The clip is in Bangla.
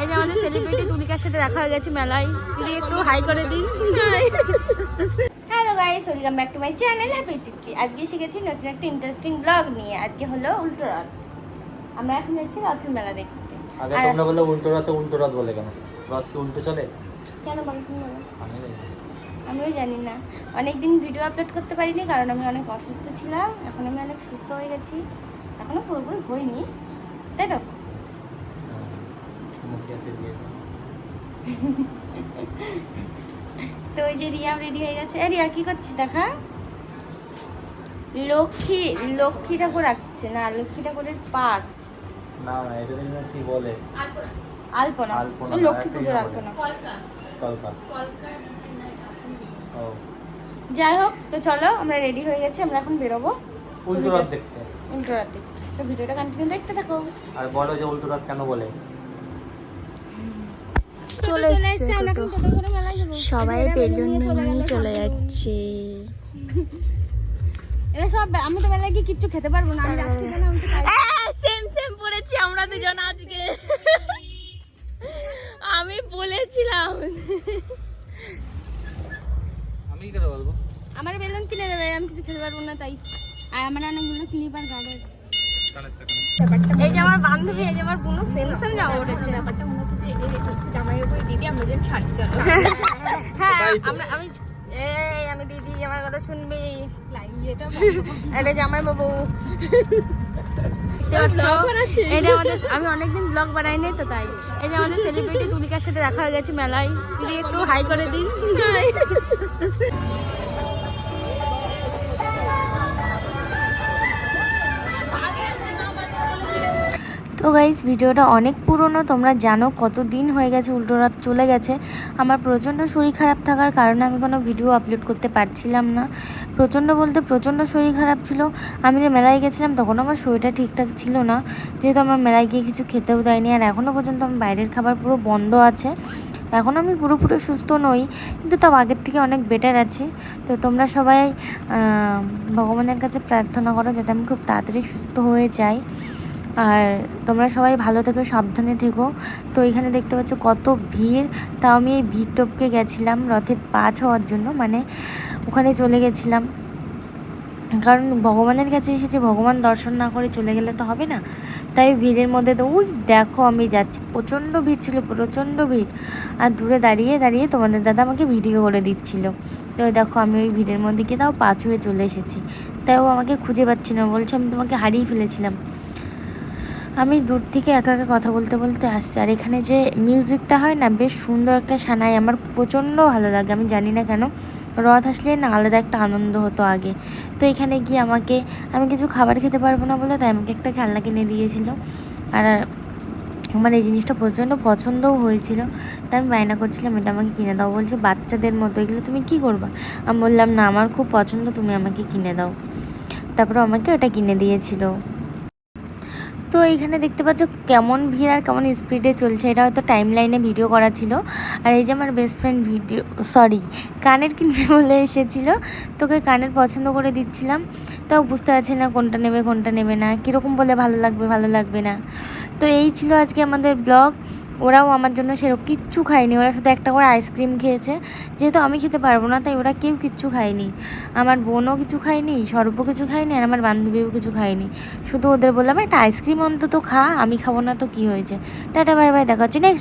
এই যে আমাদের সেলিব্রিটি তুলিকার সাথে দেখা হয়ে গেছে মেলায়। তুই একটু হাই করে দিন। Hello guys welcome back to my channel happy Titli আজকে শিখেছি নতুন একটা ইন্টারেস্টিং ব্লগ নিয়ে। আজকে হলো উল্টো রথ। আমরা এখন যাচ্ছি রথের মেলা দেখতে। আগে তোমরা বললে উল্টো রাতে উল্টো রাত বলে কেন? রাত কি উল্টো চলে? কেন বলো তুমি জানি না। আমিও জানি না। অনেকদিন ভিডিও আপলোড করতে পারিনি কারণ আমি অনেক অসুস্থ ছিলাম। এখন আমি অনেক সুস্থ হয়ে গেছি। এখনও পুরোপুরি হইনি। তাই তো হ্যাঁ, মুখে হাতে দিয়ে দাও। তো ওই যে রিয়া রেডি হয়ে গেছে। রিয়া কি করছিস? দেখা। লক্ষ্মী লক্ষ্মী ঠাকুর আঁকছে না লক্ষ্মী ঠাকুরের পাঁচ। না না এটা জানি না কি বলে? আলপনা। আলপনা, লক্ষ্মী পুজোর আলপনা কলকা ও। যাই হোক তো চলো আমরা রেডি হয়ে গেছি আমরা এখন বেরোবো। উল্টো রাত দেখতে। উল্টো রাতে তো ভিডিওটা কন্টিনিউ দেখতে থাকো। আর বলো যে উল্টো রাত কেন বলে? চলে এসছে। সবাই বেলুন নিয়ে চলে যাচ্ছে। এরা সব আমি তো মেলায় গিয়ে কিচ্ছু খেতে পারব না আমি কেন আমি সেম সেম পড়েছি আমরা দুজন আজকে। আমি বলেছিলাম। আমি কি করে বলব? আমার বেলুন কিনে দেবে আমি কিছু খেতে পারব না তাই। আর আমার অনেকগুলো ক্লিপ আর গার্ড আছে এই যে আমার বান্ধবী এই যে আমার বোনও সেম সেম জামা উঠেছে ব্যাপারটা মনে হচ্ছে যে দিদি আমরা যেন ছাড়ি? চলো। হ্যাঁ। আমরা আমি এই আমি দিদি আমার কথা শুনবি। এটা এটা জামাই বাবু। যে আমাদের আমি অনেকদিন ব্লগ বানাই নাই তো তাই। এই যে আমাদের সেলিব্রিটি তুলিকার সাথে দেখা হয়ে গেছে মেলায়। তুই একটু হাই করে দিন। তো গাইস ভিডিওটা অনেক পুরনো, তোমরা জানো কত দিন হয়ে গেছে, উল্টো রাত চলে গেছে। আমার প্রচণ্ড শরীর খারাপ থাকার কারণে আমি কোনো ভিডিও আপলোড করতে পারছিলাম না। প্রচণ্ড বলতে প্রচণ্ড শরীর খারাপ ছিল। আমি যে মেলায় গেছিলাম তখন আমার শরীরটা ঠিকঠাক ছিল না। যেহেতু আমার মেলায় গিয়ে কিছু খেতেও দেয়নি, আর এখনও পর্যন্ত আমার বাইরের খাবার পুরো বন্ধ আছে। এখন আমি পুরোপুরি সুস্থ নই, কিন্তু তাও আগের থেকে অনেক বেটার আছি। তো তোমরা সবাই ভগবানের কাছে প্রার্থনা করো যাতে আমি খুব তাড়াতাড়ি সুস্থ হয়ে যাই। আর তোমরা সবাই ভালো থেকো, সাবধানে থেকো। তো এখানে দেখতে পাচ্ছ কত ভিড়। তাও আমি এই ভিড় টপকে গেছিলাম রথের পাঁচ হওয়ার জন্য মানে ওখানে চলে গেছিলাম। কারণ ভগবানের কাছে এসেছে, ভগবান দর্শন না করে চলে গেলে তো হবে না। তাই ভিড়ের মধ্যে তো ওই দেখো আমি যাচ্ছি। প্রচণ্ড ভিড় ছিল, প্রচণ্ড ভিড়। আর দূরে দাঁড়িয়ে দাঁড়িয়ে তোমাদের দাদা আমাকে ভিডিও করে দিচ্ছিল। তো দেখো আমি ওই ভিড়ের মধ্যে গিয়ে তাও পাঁচ হয়ে চলে এসেছি। তাই ও আমাকে খুঁজে পাচ্ছি না, বলছে আমি তোমাকে হারিয়ে ফেলেছিলাম। আমি দূর থেকে একা একা কথা বলতে বলতে আসছি। আর এখানে যে মিউজিকটা হয় না, বেশ সুন্দর একটা সানাই। আমার প্রচণ্ড ভালো লাগে, আমি জানি না কেন। রথ আসলে না আলাদা একটা আনন্দ হতো আগে। তো এখানে গিয়ে আমাকে, আমি কিছু খাবার খেতে পারব না বলে তাই আমাকে একটা খেলনা কিনে দিয়েছিল। আর আমার এই জিনিসটা প্রচণ্ড পছন্দও হয়েছিল। তাই আমি বায়না করছিলাম, এটা আমাকে কিনে দাও। বলছে, বাচ্চাদের মতো, এগুলো তুমি কি করবা? আমি বললাম, না, আমার খুব পছন্দ, তুমি আমাকে কিনে দাও। তারপরে আমাকে ওটা কিনে দিয়েছিল। তো এইখানে দেখতে পাচ্ছ কেমন ভিড় আর কেমন স্পিডে চলছে। এটা হয়তো টাইম লাইনে ভিডিও করা ছিল। আর এই যে আমার বেস্ট ফ্রেন্ড ভিডিও সরি কানের কিনবে বলে এসেছিল। তোকে কানের পছন্দ করে দিচ্ছিলাম। তাও বুঝতে পারছি না কোনটা নেবে কোনটা নেবে না। কীরকম বলে ভালো লাগবে ভালো লাগবে না। তো এই ছিল আজকে আমাদের ব্লগ ওরাও আমার জন্য সেরকম কিচ্ছু খায়নি। ওরা শুধু একটা করে আইসক্রিম খেয়েছে। যেহেতু আমি খেতে পারব না, তাই ওরা কেউ কিচ্ছু খায়নি। আমার বোনও কিছু খায়নি সর্ব কিছু খায়নি, আর আমার বান্ধবীও কিছু খায়নি। শুধু ওদের বললাম, একটা আইসক্রিম অন্তত খা, আমি খাব না তো কী হয়েছে? টাটা, বাই বাই, দেখা হচ্ছে। নেক্সট